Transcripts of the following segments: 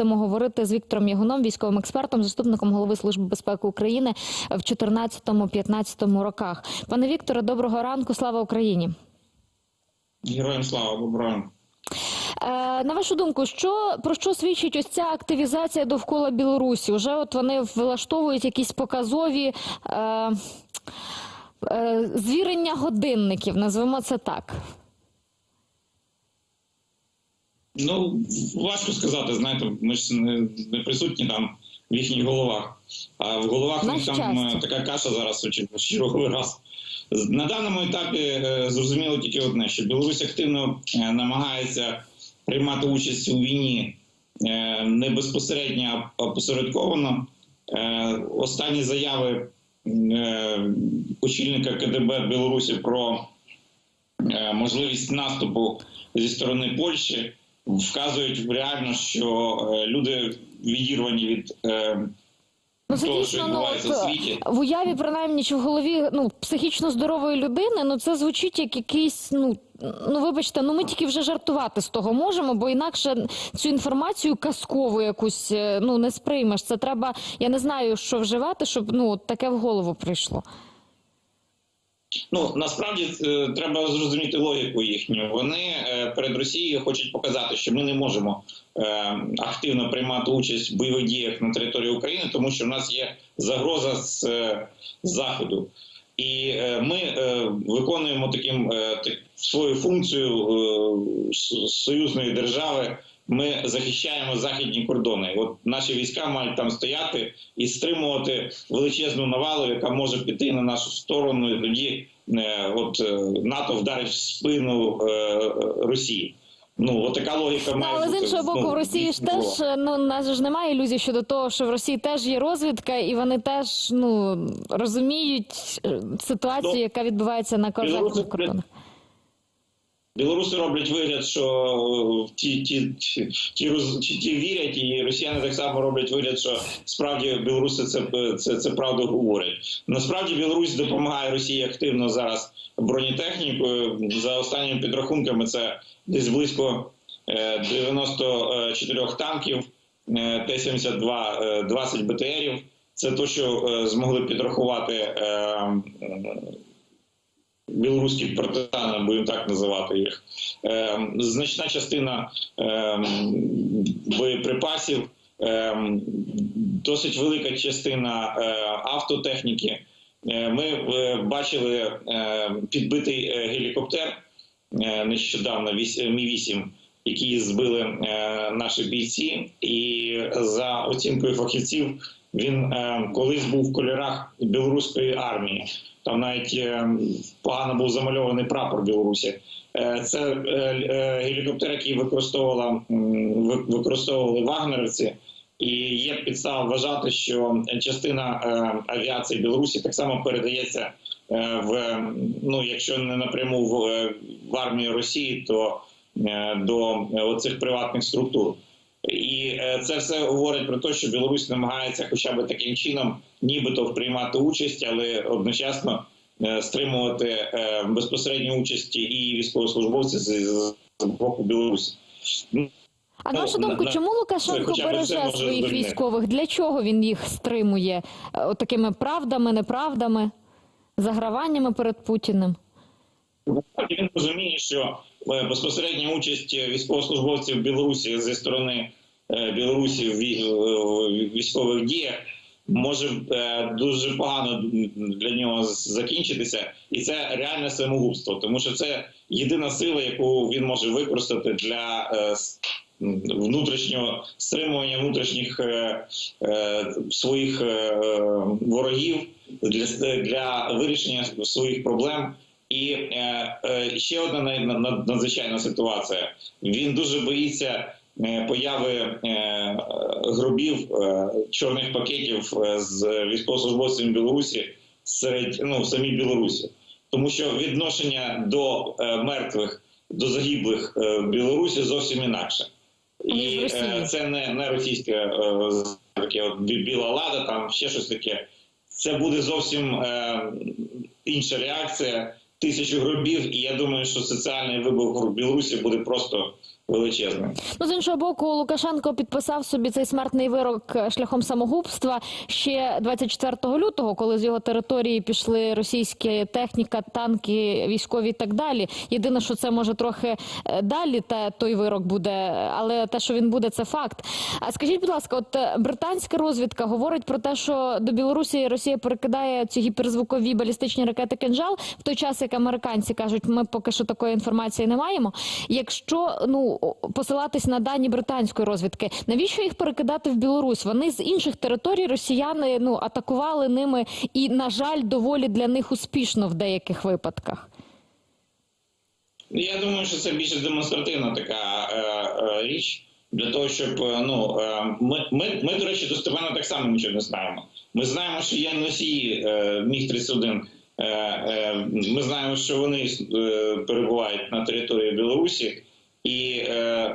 Будемо говорити з Віктором Ягуном, військовим експертом, заступником голови Служби безпеки України в 2014-2015 роках. Пане Вікторе, доброго ранку. Слава Україні. Героям слава доброго. Е, на вашу думку, що про що свідчить ось ця активізація довкола Білорусі? Уже от вони влаштовують якісь показові е, е, звірення годинників, назвемо це так. Ну важко сказати, знаєте, ми ж не, не присутні там в їхніх головах. А в головах них там е, така каша зараз черговий раз. На даному етапі е, зрозуміло тільки одне, що Білорусь активно е, намагається приймати участь у війні не безпосередньо, а посередковано. Останні заяви очільника КДБ Білорусі про можливість наступу зі сторони Польщі вказують реально, що е, люди відірвані від е, Ну, це дійсно ну, от, в уяві, принаймні, чи в голові ну, психічно здорової людини, ну це звучить як якийсь, ну, ну вибачте, ну ми тільки вже жартувати з того можемо, бо інакше цю інформацію казкову якусь е, ну не сприймеш. Це треба, я не знаю, що вживати, щоб ну таке в голову прийшло. Ну насправді е, треба зрозуміти логіку їхню. Вони е, перед Росією хочуть показати, що ми не можемо е, активно приймати участь в бойових діях на території України, тому що в нас є загроза з заходу. І ми виконуємо таким свою функцію союзної держави. Ми захищаємо західні кордони. От наші війська мають там стояти і стримувати величезну навалу, яка може піти на нашу сторону. І тоді е, от е, НАТО вдарить в спину е, Росії. Ну от така логіка Ну, має але з іншого боку, ну, в Росії ж теж ну нас ж немає ілюзій щодо того, що в Росії теж є розвідка, і вони теж ну розуміють ситуацію, Ну, яка відбувається на кордонах. Білоруси роблять вигляд, що е, ті, ті, ті, ті, ті, ті вірять, і росіяни так само роблять вигляд, що справді білоруси це, це, це правду говорять. Насправді Білорусь допомагає Росії активно зараз бронетехнікою. За останніми підрахунками, це десь близько е, 94 танків, е, Т-72, е, 20 БТРів. Це то, що е, змогли підрахувати е, е, білоруські партизани, будемо так називати їх. Е, значна частина е, боєприпасів, е, досить велика частина е, автотехніки. Е, ми е, бачили підбитий гелікоптер нещодавно, Мі 8 які збили наші бійці, і за оцінкою фахівців він е, колись був в кольорах білоруської армії. Там навіть е, погано був замальований прапор Білорусі. Е, Це е, е, гелікоптер, який використовувала використовували вагнерівці, і є підстава вважати, що частина е, авіації Білорусі так само передається е, в ну, якщо не напряму в, е, в армію Росії, то е, до е, оцих приватних структур. І е, це все говорить про те, що Білорусь намагається хоча б таким чином, нібито приймати участь, але одночасно е, стримувати е, безпосередню участь і військовослужбовців з, боку Білорусі. А на Ну, вашу на- думку, на- чому Лукашенко береже своїх військових? Для чого він їх стримує от такими правдами, неправдами, заграваннями перед Путіним? Він розуміє, що безпосередня участь військовослужбовців Білорусі зі сторони Білорусі в військових діях може е, дуже погано для нього закінчитися, і це реальне самогубство, тому що це єдина сила, яку він може використати для е, внутрішнього стримування внутрішніх е, е, своїх е, ворогів для, для вирішення своїх проблем. І е, е, ще одна на- на- надзвичайна ситуація. Він дуже боїться е, появи е, гробів е, чорних пакетів е, з військовослужбовцями Білорусі серед ну в самій Білорусі, тому що відношення до е, мертвих, до загиблих е, в Білорусі зовсім інакше. І е, це не, не російське е, таке от біла лада, там ще щось таке. Це буде зовсім е, інша реакція. Тисячу гробів, і я думаю, що соціальний вибух в Білорусі буде просто величезним. Ну, з іншого боку, Лукашенко підписав собі цей смертний вирок е, шляхом самогубства ще 24 лютого, коли з його території пішли російські техніка, танки, військові і так далі. Єдине, що це може трохи е, далі, та той вирок буде, але те, що він буде, це факт. А скажіть, будь ласка, от е, британська розвідка говорить про те, що до Білорусі Росія перекидає ці гіперзвукові балістичні ракети «Кинжал», в той час, як американці кажуть, ми поки що такої інформації не маємо. Якщо ну посилатись на дані британської розвідки, навіщо їх перекидати в Білорусь? Вони з інших територій росіяни ну атакували ними, і на жаль, доволі для них успішно в деяких випадках. Я думаю, що це більше демонстративна така е, е, річ для того, щоб е, ну е, ми, ми, ми, до речі, достеменно так само нічого не знаємо. Ми знаємо, що є носії е, міг 31 Е, е, Ми знаємо, що вони е, перебувають на території Білорусі, і е,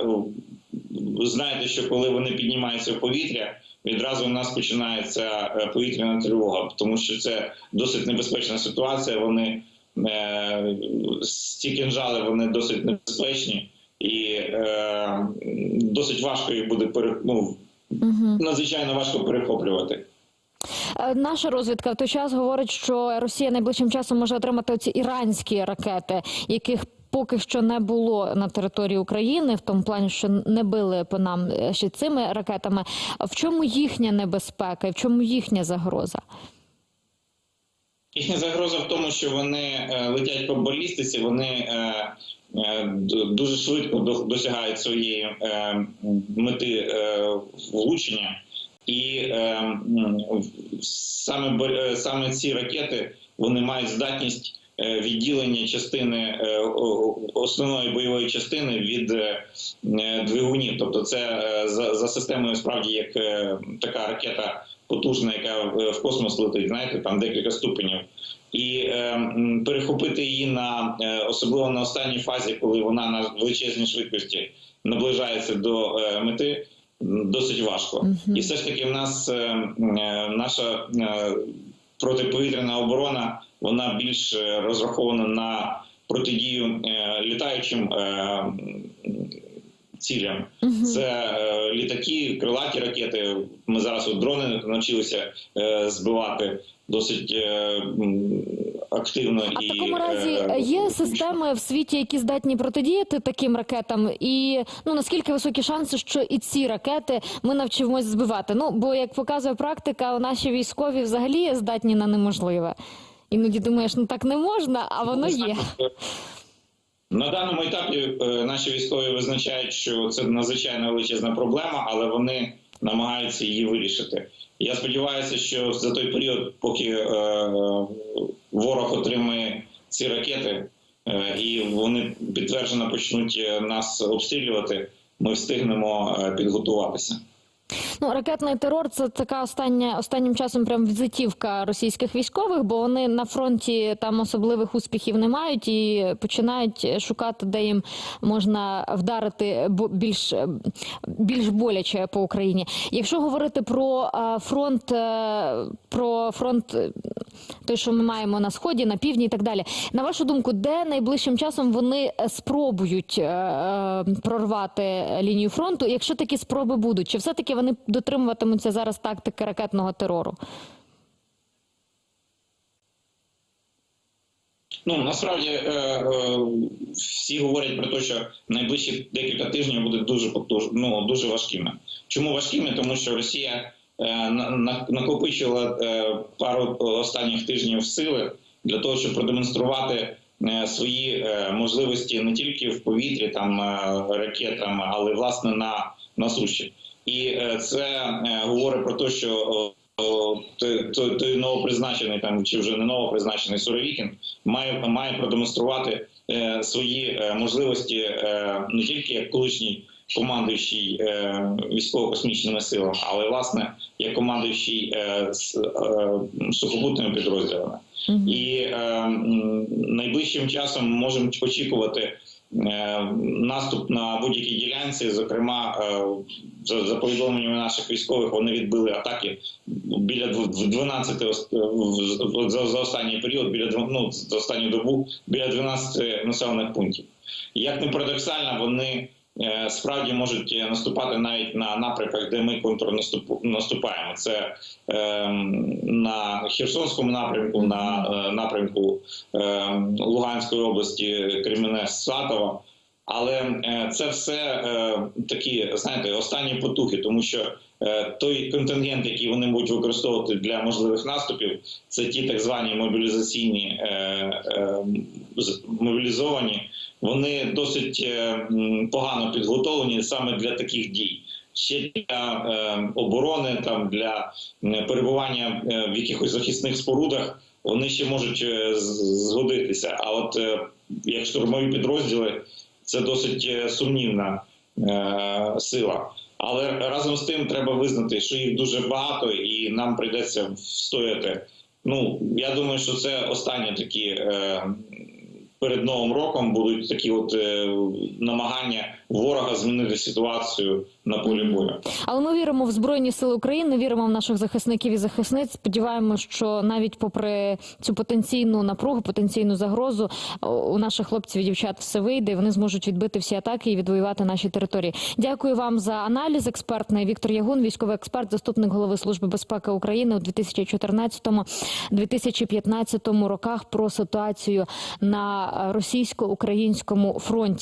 ви знаєте, що коли вони піднімаються в повітря, відразу у нас починається е, повітряна тривога, тому що це досить небезпечна ситуація. Вони е, ці кінжали вони досить небезпечні, і е, досить важко їх буде пере, ну, Угу. надзвичайно важко перехоплювати. Е, Наша розвідка в той час говорить, що Росія найближчим часом може отримати оці іранські ракети, яких поки що не було на території України, в тому плані, що не били по нам е, ще цими ракетами. В чому їхня небезпека в чому їхня загроза? Їхня загроза в тому, що вони е, летять по балістиці, вони е, дуже швидко досягають своєї мети влучення, і саме саме ці ракети вони мають здатність відділення частини е, основної бойової частини від е, е, двигунів. Тобто, це е, за, за системою справді як е, така ракета потужна, яка е, в космос летить, знаєте, там декілька ступенів. І е, перехопити її на е, особливо на останній фазі, коли вона на величезній швидкості наближається до е, мети, досить важко. Мгм. І все ж таки, в нас е, е, наша е, протиповітряна оборона вона більш е, розрахована на протидію е, літаючим е, цілям. Це літаки, крилаті ракети. Ми зараз от дрони навчилися збивати досить активно А і в такому разі є системи в світі, які здатні протидіяти таким ракетам, і ну наскільки високі шанси, що і ці ракети ми навчимось збивати? Ну бо як показує практика, наші військові взагалі здатні на неможливе. Іноді думаєш, ну так не можна, а воно є. На даному етапі е, наші військові визначають, що це надзвичайно величезна проблема, але вони намагаються її вирішити. Я сподіваюся, що за той період, поки е, ворог отримає ці ракети, е, і вони підтверджено почнуть е, нас обстрілювати, ми встигнемо е, підготуватися. Ну, ракетний терор це така остання останнім часом прям візитівка російських військових, бо вони на фронті там особливих успіхів не мають і починають шукати, де їм можна вдарити більш, більш боляче по Україні. Якщо говорити про е, фронт, е, про фронт, е, той, що ми маємо на сході, на півдні і так далі. На вашу думку, де найближчим часом вони спробують е, е, прорвати лінію фронту? Якщо такі спроби будуть, чи все таки вони дотримуватимуться зараз тактики ракетного терору? Ну насправді е, е, всі говорять про те, що найближчі декілька тижнів будуть дуже потуж, ну, дуже важкими. Чому важкими? Тому що Росія накопичила е, пару останніх тижнів сили для того, щоб продемонструвати е, свої е, можливості не тільки в повітрі, там е, ракетами, але власне на, на суші. І е, це е, говорить про те, що той, той, новопризначений там чи вже не новопризначений Суровікін має має продемонструвати е, свої е, можливості е, не тільки як колишній командуючий е, військово-космічними силами, але власне як командуючий е, е, сухопутними підрозділами. І найближчим часом можемо очікувати наступ на будь-якій ділянці. Зокрема, за, повідомленнями наших військових, вони відбили атаки біля 12 ос- в- в- за, за останній період, біля ну, за останню добу біля 12 населених пунктів. Як не парадоксально, вони справді можуть наступати навіть на напрямках, де ми контрнаступаємо. Це е, на Херсонському напрямку, на е, напрямку е, Луганської області, Кремінець Сатова. Але е, це все е, такі, знаєте, останні потухи, тому що е, той контингент, який вони будуть використовувати для можливих наступів, це ті так звані мобілізаційні е, е, мобілізовані. Вони досить е, погано підготовлені саме для таких дій. Ще для е, оборони, там для перебування е, в якихось захисних спорудах, вони ще можуть е, згодитися. А от е, як штурмові підрозділи, це досить е, сумнівна е, сила. Але разом з тим треба визнати, що їх дуже багато, і нам прийдеться встояти. Ну я думаю, що це останні такі е, перед новим роком будуть такі от е, намагання ворога змінити ситуацію на полі бою. Але ми віримо в Збройні Сили України, віримо в наших захисників і захисниць. Сподіваємося, що навіть попри цю потенційну напругу, потенційну загрозу, у наших хлопців і дівчат все вийде. і Вони зможуть відбити всі атаки і відвоювати наші території. Дякую вам за аналіз. Експертний Віктор Ягун, військовий експерт, заступник голови служби безпеки України у 2014-2015 роках про ситуацію на російсько-українському фронті.